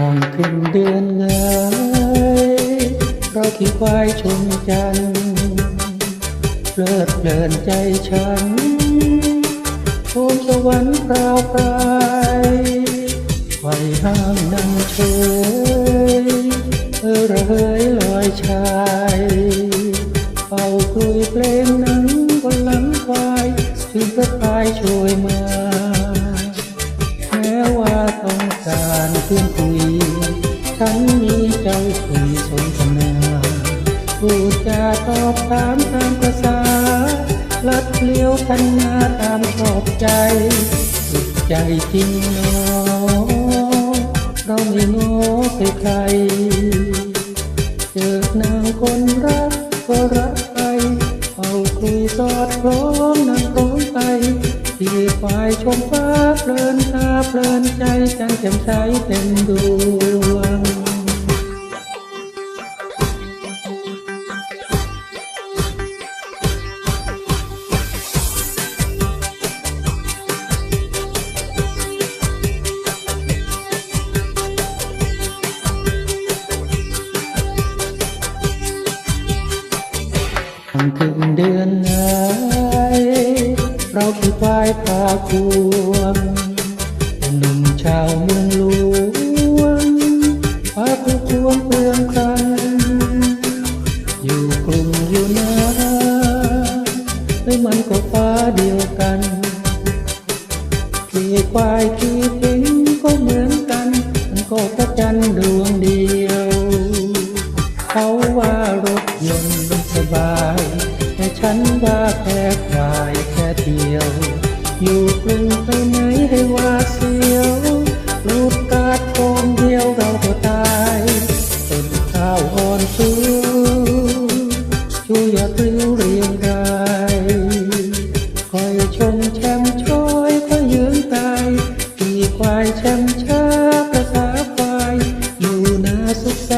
ช่างขึ้นเดือนเงยเราขี่ควายชนจันเลิดเพลินใจฉันชมสวรรค์พราวพรายไฟห้างนั่งเฉยเออระเหยลอยชายเป่าคุยเพลงนั้นบนหลังควายถึงพระพายช่วยมาแม้ว่าต้องการเพื่อน ฉันมีใจคุยสนทนาพูดจาตอบถามตามภาษาลัดเลี้ยวพันนาตามชอบใจสุดใจจริงเนอเราไม่งอใครใครเจอนางคนรักก็รักไปเอาคุยสอดคล้องนางร้อง ปที่ฝ่ายชมฟ้าเพลินตาเพลินใจจันแจ่มใสเต็มดวงทำถึงเดือนไหน เขาคือควายพาควงหนุ่มชาวเมืองหลวงพาคู่ควงเปลืองครันอยู่กลุ่มอยู่นาแล้วมันก็ฟ้าเดียวกัน ขี่ควายขี่ ว่าแค่กายแค่เดียว อยู่กรุงไปไหนให้ว่าเสียวรูดกาดโคมเดียวเราก็ตายต้นข้าวอ่อนสูชูอย่าปลิวเรียงกายคอยชมแชมช้อยคอยยืนตายตีควายแชมช้าภาษาควายอยู่นาสุขแส